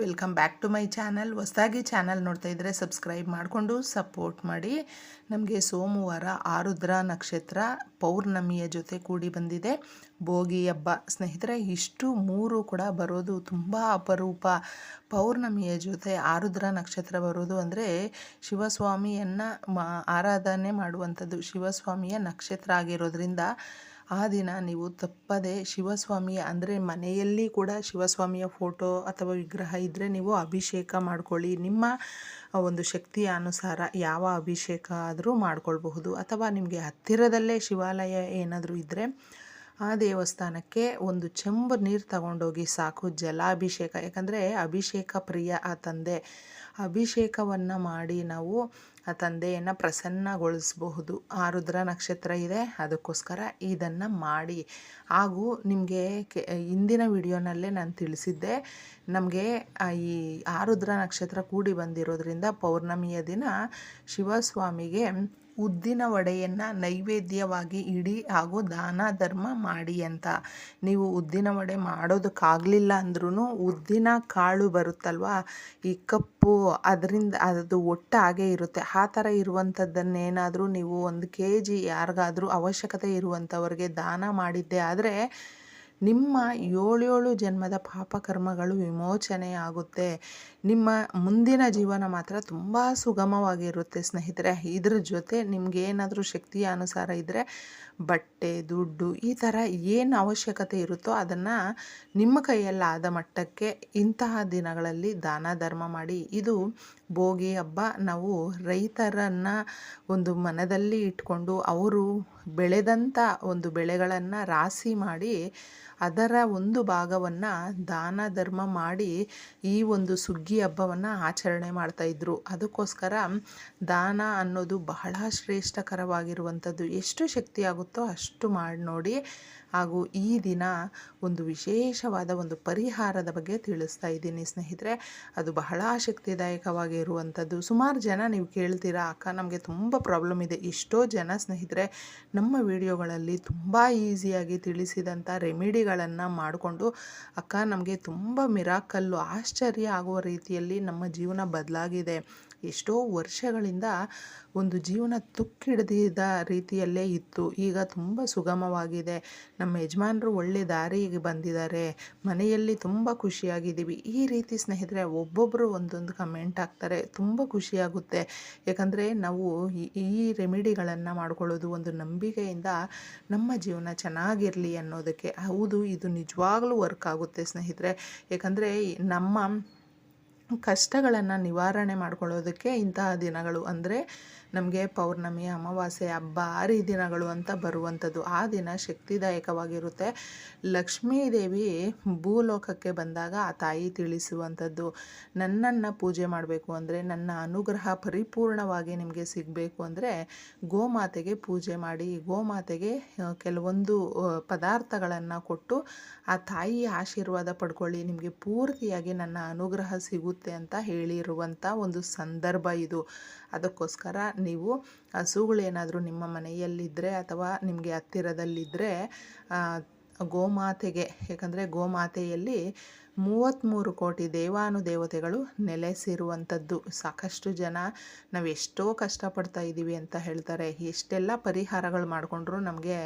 Welcome back to my channel. ಹೊಸದಾಗಿ channel ನೋಡ್ತಾ ಇದ್ದರೆ ಸಬ್ಸ್ಕ್ರೈಬ್ ಮಾಡಿಕೊಂಡು ಸಪೋರ್ಟ್ ಮಾಡಿ. ನಮಗೆ ಸೋಮವಾರ ಆರುದ್ರ ನಕ್ಷತ್ರ ಪೌರ್ಣಮಿಯ ಜೊತೆ ಕೂಡಿ ಬಂದಿದೆ. ಭೋಗಿ ಹಬ್ಬ. ಸ್ನೇಹಿತರೆ, ಇಷ್ಟು ಮೂರು ಕೂಡ ಬರೋದು ತುಂಬ ಅಪರೂಪ. ಪೌರ್ಣಮಿಯ ಜೊತೆ ಆರುದ್ರ ನಕ್ಷತ್ರ ಬರೋದು ಅಂದರೆ ಶಿವಸ್ವಾಮಿಯನ್ನು ಆರಾಧನೆ ಮಾಡುವಂಥದ್ದು. ಶಿವಸ್ವಾಮಿಯ ನಕ್ಷತ್ರ ಆಗಿರೋದ್ರಿಂದ ಆ ದಿನ ನೀವು ತಪ್ಪದೆ ಶಿವಸ್ವಾಮಿಯ ಅಂದರೆ ಮನೆಯಲ್ಲಿ ಕೂಡ ಶಿವಸ್ವಾಮಿಯ ಫೋಟೋ ಅಥವಾ ವಿಗ್ರಹ ಇದ್ದರೆ ನೀವು ಅಭಿಷೇಕ ಮಾಡ್ಕೊಳ್ಳಿ. ನಿಮ್ಮ ಒಂದು ಶಕ್ತಿಯ ಅನುಸಾರ ಯಾವ ಅಭಿಷೇಕ ಆದರೂ ಮಾಡಿಕೊಳ್ಬಹುದು. ಅಥವಾ ನಿಮಗೆ ಹತ್ತಿರದಲ್ಲೇ ಶಿವಾಲಯ ಏನಾದರೂ ಇದ್ದರೆ ಆ ದೇವಸ್ಥಾನಕ್ಕೆ ಒಂದು ಚೆಂಬು ನೀರು ತಗೊಂಡೋಗಿ ಸಾಕು, ಜಲಾಭಿಷೇಕ. ಯಾಕಂದರೆ ಅಭಿಷೇಕ ಪ್ರಿಯ ಆ ತಂದೆ. ಅಭಿಷೇಕವನ್ನು ಮಾಡಿ ನಾವು ತಂದೆಯನ್ನು ಪ್ರಸನ್ನಗೊಳಿಸಬಹುದು. ಆರುದ್ರ ನಕ್ಷತ್ರ ಇದೆ. ಅದಕ್ಕೋಸ್ಕರ ಇದನ್ನು ಮಾಡಿ. ಹಾಗೂ ನಿಮಗೆ ಕೆ, ಇಂದಿನ ವಿಡಿಯೋನಲ್ಲೇ ನಾನು ತಿಳಿಸಿದ್ದೆ, ನಮಗೆ ಈ ಆರುದ್ರ ನಕ್ಷತ್ರ ಕೂಡಿ ಬಂದಿರೋದ್ರಿಂದ ಪೌರ್ಣಮಿಯ ದಿನ ಶಿವಸ್ವಾಮಿಗೆ ಉದ್ದಿನ ವಡೆಯನ್ನು ನೈವೇದ್ಯವಾಗಿ ಇಡಿ ಹಾಗೂ ದಾನ ಧರ್ಮ ಮಾಡಿ ಅಂತ. ನೀವು ಉದ್ದಿನ ವಡೆ ಮಾಡೋದಕ್ಕಾಗಲಿಲ್ಲ ಅಂದ್ರೂ ಉದ್ದಿನ ಕಾಳು ಬರುತ್ತಲ್ವ? ಈ ಕಪ್ಪು ಅದರಿಂದ ಅದು ಒಟ್ಟಾಗೆ ಇರುತ್ತೆ. ಆ ಥರ ಇರುವಂಥದ್ದನ್ನೇನಾದರೂ ನೀವು ಒಂದು ಕೆ ಜಿ ಯಾರಿಗಾದರೂ ಅವಶ್ಯಕತೆ ಇರುವಂಥವ್ರಿಗೆ ದಾನ ಮಾಡಿದ್ದೆ ಆದರೆ ನಿಮ್ಮ ಏಳೇಳು ಜನ್ಮದ ಪಾಪಕರ್ಮಗಳು ವಿಮೋಚನೆ ಆಗುತ್ತೆ ನಿಮ್ಮ ಮುಂದಿನ ಜೀವನ ಮಾತ್ರ ತುಂಬ ಸುಗಮವಾಗಿರುತ್ತೆ ಸ್ನೇಹಿತರೆ. ಇದ್ರ ಜೊತೆ ನಿಮ್ಗೆ ಏನಾದರೂ ಶಕ್ತಿಯ ಅನುಸಾರ ಇದ್ದರೆ ಬಟ್ಟೆ, ದುಡ್ಡು ಈ ಥರ ಏನು ಅವಶ್ಯಕತೆ ಇರುತ್ತೋ ಅದನ್ನು ನಿಮ್ಮ ಕೈಯಲ್ಲಾದ ಮಟ್ಟಕ್ಕೆ ಇಂತಹ ದಿನಗಳಲ್ಲಿ ದಾನ, ಧರ್ಮ ಮಾಡಿ. ಇದು ಭೋಗಿ ಹಬ್ಬ. ನಾವು ರೈತರನ್ನು ಒಂದು ಮನದಲ್ಲಿ ಇಟ್ಕೊಂಡು ಅವರು ಬೆಳೆದಂಥ ಒಂದು ಬೆಳೆಗಳನ್ನು ರಾಶಿ ಮಾಡಿ ಅದರ ಒಂದು ಭಾಗವನ್ನು ದಾನ, ಧರ್ಮ ಮಾಡಿ ಈ ಒಂದು ಸುಗ್ಗಿ ಹಬ್ಬವನ್ನು ಆಚರಣೆ ಮಾಡ್ತಾಯಿದ್ರು ಅದಕ್ಕೋಸ್ಕರ ದಾನ ಅನ್ನೋದು ಬಹಳ ಶ್ರೇಷ್ಠಕರವಾಗಿರುವಂಥದ್ದು. ಎಷ್ಟು ಶಕ್ತಿ ಆಗುತ್ತೋ ಅಷ್ಟು ಮಾಡಿ ನೋಡಿ ಹಾಗೂ ಈ ದಿನ ಒಂದು ವಿಶೇಷವಾದ ಒಂದು ಪರಿಹಾರದ ಬಗ್ಗೆ ತಿಳಿಸ್ತಾ ಇದ್ದೀನಿ ಸ್ನೇಹಿತರೆ. ಅದು ಬಹಳ ಶಕ್ತಿದಾಯಕವಾಗಿರುವಂಥದ್ದು. ಸುಮಾರು ಜನ ನೀವು ಕೇಳ್ತೀರಾ, ಅಕ್ಕ, ನಮಗೆ ತುಂಬ ಪ್ರಾಬ್ಲಮ್ ಇದೆ. ಎಷ್ಟೋ ಜನ ಸ್ನೇಹಿತರೆ, ನಮ್ಮ ವಿಡಿಯೋಗಳಲ್ಲಿ ತುಂಬ ಈಸಿಯಾಗಿ ತಿಳಿಸಿದಂಥ ರೆಮಿಡಿಗಳನ್ನು ಮಾಡಿಕೊಂಡು ಅಕ್ಕ ನಮಗೆ ತುಂಬ ಮಿರಾಕಲ್ಲು ಆಶ್ಚರ್ಯ ಆಗುವ ರೀತಿಯಲ್ಲಿ ನಮ್ಮ ಜೀವನ ಬದಲಾಗಿದೆ. ಎಷ್ಟೋ ವರ್ಷಗಳಿಂದ ಒಂದು ಜೀವನ ತುಕ್ಕಿಡ್ದಿದ್ದ ರೀತಿಯಲ್ಲೇ ಇತ್ತು. ಈಗ ತುಂಬ ಸುಗಮವಾಗಿದೆ. ನಮ್ಮ ಯಜಮಾನರು ಒಳ್ಳೆ ದಾರಿಗೆ ಬಂದಿದ್ದಾರೆ. ಮನೆಯಲ್ಲಿ ತುಂಬ ಖುಷಿಯಾಗಿದ್ದೀವಿ. ಈ ರೀತಿ ಸ್ನೇಹಿತರೆ ಒಬ್ಬೊಬ್ಬರು ಒಂದೊಂದು ಕಮೆಂಟ್ ಹಾಕ್ತಾರೆ. ತುಂಬ ಖುಷಿಯಾಗುತ್ತೆ. ಯಾಕಂದರೆ ನಾವು ಈ ರೆಮಿಡಿಗಳನ್ನು ಮಾಡ್ಕೊಳ್ಳೋದು ಒಂದು ನಂಬಿಕೆಯಿಂದ ನಮ್ಮ ಜೀವನ ಚೆನ್ನಾಗಿರಲಿ ಅನ್ನೋದಕ್ಕೆ. ಹೌದು, ಇದು ನಿಜವಾಗ್ಲೂ ವರ್ಕ್ ಆಗುತ್ತೆ ಸ್ನೇಹಿತರೆ. ಯಾಕಂದರೆ ನಮ್ಮ ಕಷ್ಟಗಳನ್ನು ನಿವಾರಣೆ ಮಾಡ್ಕೊಳ್ಳೋದಕ್ಕೆ ಇಂತಹ ದಿನಗಳು ಅಂದರೆ ನಮಗೆ ಪೌರ್ಣಮಿ, ಅಮಾವಾಸ್ಯೆ ಹಬ್ಬ, ಆರಿ ದಿನಗಳು ಅಂತ ಬರುವಂಥದ್ದು. ಆ ದಿನ ಶಕ್ತಿದಾಯಕವಾಗಿರುತ್ತೆ. ಲಕ್ಷ್ಮೀದೇವಿ ಭೂಲೋಕಕ್ಕೆ ಬಂದಾಗ ಆ ತಾಯಿ ತಿಳಿಸುವಂಥದ್ದು. ನನ್ನನ್ನು ಪೂಜೆ ಮಾಡಬೇಕು ಅಂದರೆ, ನನ್ನ ಅನುಗ್ರಹ ಪರಿಪೂರ್ಣವಾಗಿ ನಿಮಗೆ ಸಿಗಬೇಕು ಅಂದರೆ, ಗೋಮಾತೆಗೆ ಪೂಜೆ ಮಾಡಿ, ಗೋಮಾತೆಗೆ ಕೆಲವೊಂದು ಪದಾರ್ಥಗಳನ್ನು ಕೊಟ್ಟು ಆ ತಾಯಿ ಆಶೀರ್ವಾದ ಪಡ್ಕೊಳ್ಳಿ. ನಿಮಗೆ ಪೂರ್ತಿಯಾಗಿ ನನ್ನ ಅನುಗ್ರಹ ಸಿಗುತ್ತೆ ಅಂತ ಹೇಳಿರುವಂಥ ಒಂದು ಸಂದರ್ಭ ಇದು. ಅದಕ್ಕೋಸ್ಕರ ನೀವು ಹಸುಗಳೇನಾದರೂ ನಿಮ್ಮ ಮನೆಯಲ್ಲಿದ್ದರೆ ಅಥವಾ ನಿಮಗೆ ಹತ್ತಿರದಲ್ಲಿದ್ದರೆ ಗೋಮಾತೆಗೆ, ಯಾಕಂದರೆ ಗೋಮಾತೆಯಲ್ಲಿ ಮೂವತ್ತ್ಮೂರು ಕೋಟಿ ದೇವಾನುದೇವತೆಗಳು ನೆಲೆಸಿರುವಂಥದ್ದು. ಸಾಕಷ್ಟು ಜನ ನಾವು ಎಷ್ಟೋ ಕಷ್ಟಪಡ್ತಾ ಇದ್ದೀವಿ ಅಂತ ಹೇಳ್ತಾರೆ. ಎಷ್ಟೆಲ್ಲ ಪರಿಹಾರಗಳು ಮಾಡಿಕೊಂಡ್ರು ನಮಗೆ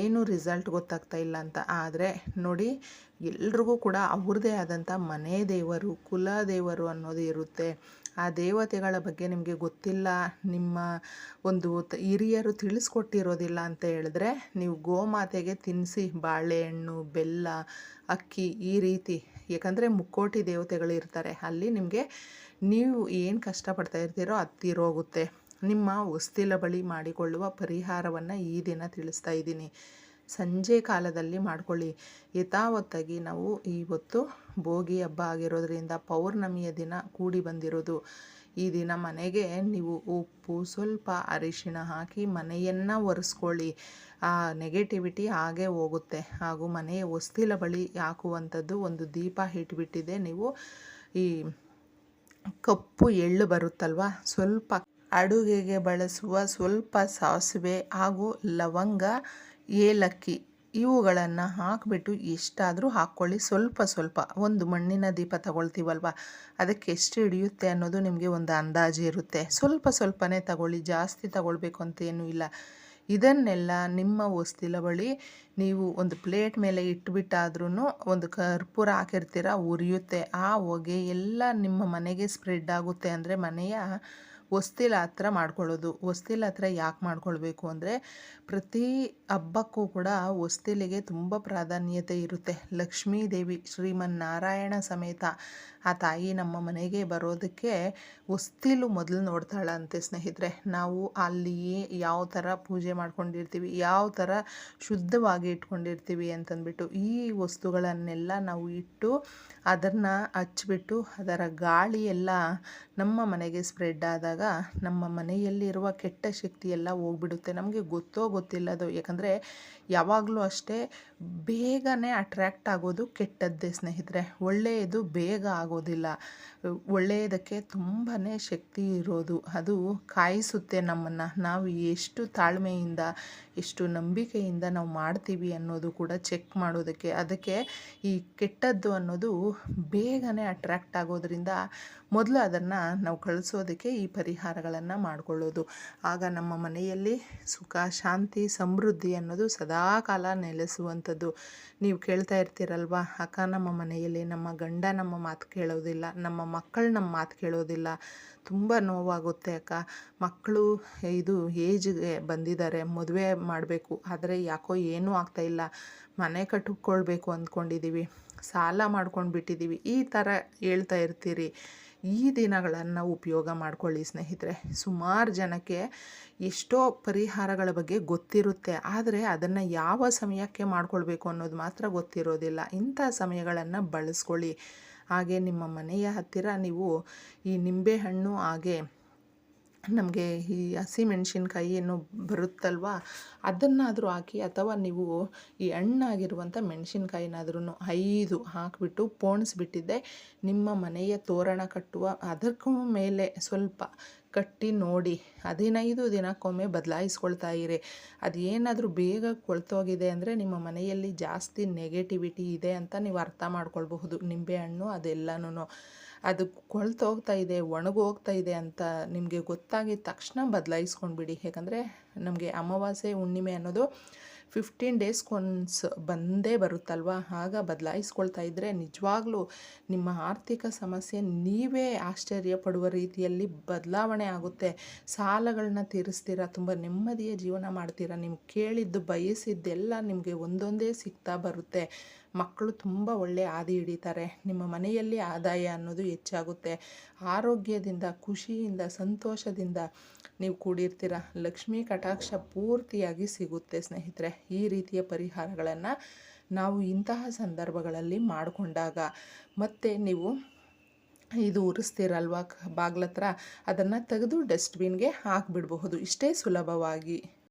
ಏನು ರಿಸಲ್ಟ್ ಗೊತ್ತಾಗ್ತಾ ಇಲ್ಲ ಅಂತ. ಆದರೆ ನೋಡಿ, ಎಲ್ರಿಗೂ ಕೂಡ ಅವ್ರದ್ದೇ ಆದಂಥ ಮನೆ ದೇವರು, ಕುಲ ದೇವರು ಅನ್ನೋದು ಇರುತ್ತೆ. ಆ ದೇವತೆಗಳ ಬಗ್ಗೆ ನಿಮಗೆ ಗೊತ್ತಿಲ್ಲ, ನಿಮ್ಮ ಒಂದು ಹಿರಿಯರು ತಿಳಿಸ್ಕೊಟ್ಟಿರೋದಿಲ್ಲ ಅಂತ ಹೇಳಿದ್ರೆ ನೀವು ಗೋಮಾತೆಗೆ ತಿನ್ನಿಸಿ ಬಾಳೆಹಣ್ಣು, ಬೆಲ್ಲ, ಅಕ್ಕಿ ಈ ರೀತಿ, ಯಾಕಂದರೆ ಮುಕ್ಕೋಟಿ ದೇವತೆಗಳು ಇರ್ತಾರೆ, ಅಲ್ಲಿ ನಿಮಗೆ ನೀವು ಏನು ಕಷ್ಟಪಡ್ತಾ ಇರ್ತೀರೋ ಅದು ತೀರೋಗುತ್ತೆ. ನಿಮ್ಮ ಹೊಸ್ತಿಲ ಬಳಿ ಮಾಡಿಕೊಳ್ಳುವ ಪರಿಹಾರವನ್ನು ಈ ದಿನ ತಿಳಿಸ್ತಾ ಇದ್ದೀನಿ. ಸಂಜೆ ಕಾಲದಲ್ಲಿ ಮಾಡ್ಕೊಳ್ಳಿ. ಯಥಾವತ್ತಾಗಿ ನಾವು ಇವತ್ತು ಭೋಗಿ ಹಬ್ಬ ಆಗಿರೋದ್ರಿಂದ ಪೌರ್ಣಮಿಯ ದಿನ ಕೂಡಿ ಬಂದಿರೋದು. ಈ ದಿನ ಮನೆಗೆ ನೀವು ಉಪ್ಪು, ಸ್ವಲ್ಪ ಅರಿಶಿಣ ಹಾಕಿ ಮನೆಯನ್ನು ಒರೆಸ್ಕೊಳ್ಳಿ. ಆ ನೆಗೆಟಿವಿಟಿ ಹಾಗೆ ಹೋಗುತ್ತೆ. ಹಾಗೂ ಮನೆಯ ಹೊಸ್ತಿಲ ಬಳಿ ಹಾಕುವಂಥದ್ದು ಒಂದು ದೀಪ ಇಟ್ಬಿಟ್ಟಿದೆ. ನೀವು ಈ ಕಪ್ಪು ಎಳ್ಳು ಬರುತ್ತಲ್ವ, ಸ್ವಲ್ಪ ಅಡುಗೆಗೆ ಬಳಸುವ ಸ್ವಲ್ಪ ಸಾಸಿವೆ ಹಾಗೂ ಲವಂಗ ಏಲಕ್ಕಿ ಇವುಗಳನ್ನು ಹಾಕಿಬಿಟ್ಟು ಎಷ್ಟಾದರೂ ಹಾಕ್ಕೊಳ್ಳಿ. ಸ್ವಲ್ಪ ಸ್ವಲ್ಪ ಒಂದು ಮಣ್ಣಿನ ದೀಪ ತಗೊಳ್ತೀವಲ್ವ? ಅದಕ್ಕೆ ಎಷ್ಟು ಹಿಡಿಯುತ್ತೆ ಅನ್ನೋದು ನಿಮಗೆ ಒಂದು ಅಂದಾಜು ಇರುತ್ತೆ. ಸ್ವಲ್ಪ ಸ್ವಲ್ಪನೇ ತಗೊಳ್ಳಿ. ಜಾಸ್ತಿ ತಗೊಳ್ಬೇಕು ಅಂತೇನೂ ಇಲ್ಲ. ಇದನ್ನೆಲ್ಲ ನಿಮ್ಮ ಹೊಸ್ತಿಲ ಬಳಿ ನೀವು ಒಂದು ಪ್ಲೇಟ್ ಮೇಲೆ ಇಟ್ಬಿಟ್ಟಾದ್ರೂ ಒಂದು ಕರ್ಪೂರ ಹಾಕಿರ್ತೀರ, ಉರಿಯುತ್ತೆ. ಆ ಹೊಗೆ ಎಲ್ಲ ನಿಮ್ಮ ಮನೆಗೆ ಸ್ಪ್ರೆಡ್ ಆಗುತ್ತೆ. ಅಂದರೆ ಮನೆಯ ಹೊಸ್ತಿಲ ಹತ್ರ ಮಾಡ್ಕೊಳ್ಳೋದು. ಹೊಸ್ತಿಲ ಹತ್ರ ಯಾಕೆ ಮಾಡ್ಕೊಳ್ಬೇಕು ಅಂದರೆ ಪ್ರತಿ ಹಬ್ಬಕ್ಕೂ ಕೂಡ ಹೊಸ್ತಿಲಿಗೆ ತುಂಬ ಪ್ರಾಧಾನ್ಯತೆ ಇರುತ್ತೆ. ಲಕ್ಷ್ಮೀ ದೇವಿ, ಶ್ರೀಮನ್ನಾರಾಯಣ ಸಮೇತ ಆ ತಾಯಿ ನಮ್ಮ ಮನೆಗೆ ಬರೋದಕ್ಕೆ ಹೊಸ್ತಿಲು ಮೊದಲು ನೋಡ್ತಾಳಂತೆ ಸ್ನೇಹಿತರೆ. ನಾವು ಅಲ್ಲಿ ಯಾವ ಥರ ಪೂಜೆ ಮಾಡ್ಕೊಂಡಿರ್ತೀವಿ, ಯಾವ ಥರ ಶುದ್ಧವಾಗಿ ಇಟ್ಕೊಂಡಿರ್ತೀವಿ ಅಂತಂದ್ಬಿಟ್ಟು ಈ ವಸ್ತುಗಳನ್ನೆಲ್ಲ ನಾವು ಇಟ್ಟು ಅದನ್ನು ಹಚ್ಚಿಬಿಟ್ಟು ಅದರ ಗಾಳಿ ಎಲ್ಲ ನಮ್ಮ ಮನೆಗೆ ಸ್ಪ್ರೆಡ್ ಆದಾಗ ನಮ್ಮ ಮನೆಯಲ್ಲಿರುವ ಕೆಟ್ಟ ಶಕ್ತಿ ಎಲ್ಲ ಹೋಗ್ಬಿಡುತ್ತೆ. ನಮಗೆ ಗೊತ್ತೋ ಗೊತ್ತಿಲ್ಲ ಅದು. ಯಾಕಂದರೆ ಯಾವಾಗಲೂ ಅಷ್ಟೇ ಬೇಗನೆ ಅಟ್ರ್ಯಾಕ್ಟ್ ಆಗೋದು ಕೆಟ್ಟದ್ದೇ ಸ್ನೇಹಿತರೆ. ಒಳ್ಳೆಯದು ಬೇಗ ಆಗೋದಿಲ್ಲ. ಒಳ್ಳೆಯದಕ್ಕೆ ತುಂಬಾ ಶಕ್ತಿ ಇರೋದು. ಅದು ಕಾಯಿಸುತ್ತೆ ನಮ್ಮನ್ನು. ನಾವು ಎಷ್ಟು ತಾಳ್ಮೆಯಿಂದ ಎಷ್ಟು ನಂಬಿಕೆಯಿಂದ ನಾವು ಮಾಡ್ತೀವಿ ಅನ್ನೋದು ಕೂಡ ಚೆಕ್ ಮಾಡೋದಕ್ಕೆ. ಅದಕ್ಕೆ ಈ ಕೆಟ್ಟದ್ದು ಅನ್ನೋದು ಬೇಗನೆ ಅಟ್ರ್ಯಾಕ್ಟ್ ಆಗೋದ್ರಿಂದ ಮೊದಲು ಅದನ್ನು ನಾವು ಕಳಿಸೋದಕ್ಕೆ ಈ ಪರಿಹಾರಗಳನ್ನು ಮಾಡಿಕೊಳ್ಳೋದು. ಆಗ ನಮ್ಮ ಮನೆಯಲ್ಲಿ ಸುಖ, ಶಾಂತಿ, ಸಮೃದ್ಧಿ ಅನ್ನೋದು ಸದಾಕಾಲ ನೆಲೆಸುವಂಥದ್ದು. ನೀವು ಕೇಳ್ತಾ ಇರ್ತೀರಲ್ವ, ಅಕ್ಕ, ನಮ್ಮ ಮನೆಯಲ್ಲಿ ನಮ್ಮ ಗಂಡ ನಮ್ಮ ಮಾತು ಕೇಳೋದಿಲ್ಲ, ನಮ್ಮ ಮಕ್ಕಳು ನಮ್ಮ ಮಾತು ಕೇಳೋದಿಲ್ಲ. ತುಂಬ ನೋವಾಗುತ್ತೆ ಅಕ್ಕ. ಮಕ್ಕಳು, ಇದು ಏಜ್ಗೆ ಬಂದಿದ್ದಾರೆ. ಮದುವೆ ಮಾಡಬೇಕು. ಆದರೆ ಯಾಕೋ ಏನೂ ಆಗ್ತಾಯಿಲ್ಲ ಮನೆ ಕಟ್ಟಿಕೊಳ್ಬೇಕು ಅಂದ್ಕೊಂಡಿದ್ದೀವಿ ಸಾಲ ಮಾಡ್ಕೊಂಡು ಬಿಟ್ಟಿದ್ದೀವಿ ಈ ಥರ ಹೇಳ್ತಾ ಇರ್ತೀರಿ. ಈ ದಿನಗಳನ್ನು ಉಪಯೋಗ ಮಾಡ್ಕೊಳ್ಳಿ ಸ್ನೇಹಿತರೆ. ಸುಮಾರು ಜನಕ್ಕೆ ಎಷ್ಟೋ ಪರಿಹಾರಗಳ ಬಗ್ಗೆ ಗೊತ್ತಿರುತ್ತೆ. ಆದರೆ ಅದನ್ನು ಯಾವ ಸಮಯಕ್ಕೆ ಮಾಡ್ಕೊಳ್ಬೇಕು ಅನ್ನೋದು ಮಾತ್ರ ಗೊತ್ತಿರೋದಿಲ್ಲ. ಇಂಥ ಸಮಯಗಳನ್ನು ಬಳಸ್ಕೊಳ್ಳಿ. ಹಾಗೆ ನಿಮ್ಮ ಮನೆಯ ಹತ್ತಿರ ನೀವು ಈ ನಿಂಬೆಹಣ್ಣು ಹಾಗೆ ನಮಗೆ ಈ ಹಸಿಮೆಣ್ಸಿನ್ಕಾಯಿ ಏನು ಬರುತ್ತಲ್ವಾ? ಅದನ್ನಾದರೂ ಹಾಕಿ ಅಥವಾ ನೀವು ಈ ಹಣ್ಣಾಗಿರುವಂಥ ಮೆಣಸಿನ್ಕಾಯಿನಾದ್ರೂ ಐದು ಹಾಕಿಬಿಟ್ಟು ಪೋಣಿಸ್ಬಿಟ್ಟಿದ್ದೆ. ನಿಮ್ಮ ಮನೆಯ ತೋರಣ ಕಟ್ಟುವ ಅದಕ್ಕೂ ಮೇಲೆ ಸ್ವಲ್ಪ ಕಟ್ಟಿ ನೋಡಿ, ಹದಿನೈದು ದಿನಕ್ಕೊಮ್ಮೆ ಬದಲಾಯಿಸ್ಕೊಳ್ತಾ ಇರಿ. ಅದೇನಾದರೂ ಬೇಗ ಕೊಳ್ತೋಗಿದೆ ಅಂದರೆ ನಿಮ್ಮ ಮನೆಯಲ್ಲಿ ಜಾಸ್ತಿ ನೆಗೆಟಿವಿಟಿ ಇದೆ ಅಂತ ನೀವು ಅರ್ಥ ಮಾಡ್ಕೊಳ್ಬಹುದು. ನಿಂಬೆಹಣ್ಣು ಅದೆಲ್ಲನೂ ಅದು ಕೊಳ್ತೋಗ್ತಾ ಇದೆ ಒಣಗೋಗ್ತಾ ಇದೆ ಅಂತ ನಿಮಗೆ ಗೊತ್ತಾಗಿದ ತಕ್ಷಣ ಬದಲಾಯಿಸ್ಕೊಂಡ್ಬಿಡಿ. ಯಾಕಂದರೆ ನಮಗೆ ಅಮಾವಾಸ್ಯೆ, ಹುಣ್ಣಿಮೆ ಅನ್ನೋದು ಫಿಫ್ಟೀನ್ ಕೊನ್ಸ್ ಬಂದೇ ಬರುತ್ತಲ್ವ? ಆಗ ಬದಲಾಯಿಸ್ಕೊಳ್ತಾ ಇದ್ದರೆ ನಿಜವಾಗ್ಲೂ ನಿಮ್ಮ ಆರ್ಥಿಕ ಸಮಸ್ಯೆ ನೀವೇ ಆಶ್ಚರ್ಯ ಪಡುವ ರೀತಿಯಲ್ಲಿ ಬದಲಾವಣೆ ಆಗುತ್ತೆ. ಸಾಲಗಳನ್ನ ತೀರಿಸ್ತೀರಾ? ತುಂಬ ನೆಮ್ಮದಿಯ ಜೀವನ ಮಾಡ್ತೀರಾ? ನಿಮ್ಗೆ ಕೇಳಿದ್ದು ಬಯಸಿದ್ದೆಲ್ಲ ನಿಮಗೆ ಒಂದೊಂದೇ ಸಿಗ್ತಾ ಬರುತ್ತೆ. ಮಕ್ಕಳು ತುಂಬ ಒಳ್ಳೆಯ ಹಾದಿ ಹಿಡಿತಾರೆ. ನಿಮ್ಮ ಮನೆಯಲ್ಲಿ ಆದಾಯ ಅನ್ನೋದು ಹೆಚ್ಚಾಗುತ್ತೆ. ಆರೋಗ್ಯದಿಂದ, ಖುಷಿಯಿಂದ, ಸಂತೋಷದಿಂದ ನೀವು ಕೂಡಿರ್ತೀರ? ಲಕ್ಷ್ಮೀ ಕಟಾಕ್ಷ ಪೂರ್ತಿಯಾಗಿ ಸಿಗುತ್ತೆ ಸ್ನೇಹಿತರೆ. ಈ ರೀತಿಯ ಪರಿಹಾರಗಳನ್ನು ನಾವು ಇಂತಹ ಸಂದರ್ಭಗಳಲ್ಲಿ ಮಾಡಿಕೊಂಡಾಗ ಮತ್ತೆ ನೀವು ಇದು ಉರಿಸ್ತೀರಲ್ವಾ? ಬಾಗ್ಲತ್ರ ಅದನ್ನು ತೆಗೆದು ಡಸ್ಟ್ಬಿನ್ಗೆ ಹಾಕಿಬಿಡಬಹುದು. ಇಷ್ಟೇ ಸುಲಭವಾಗಿ.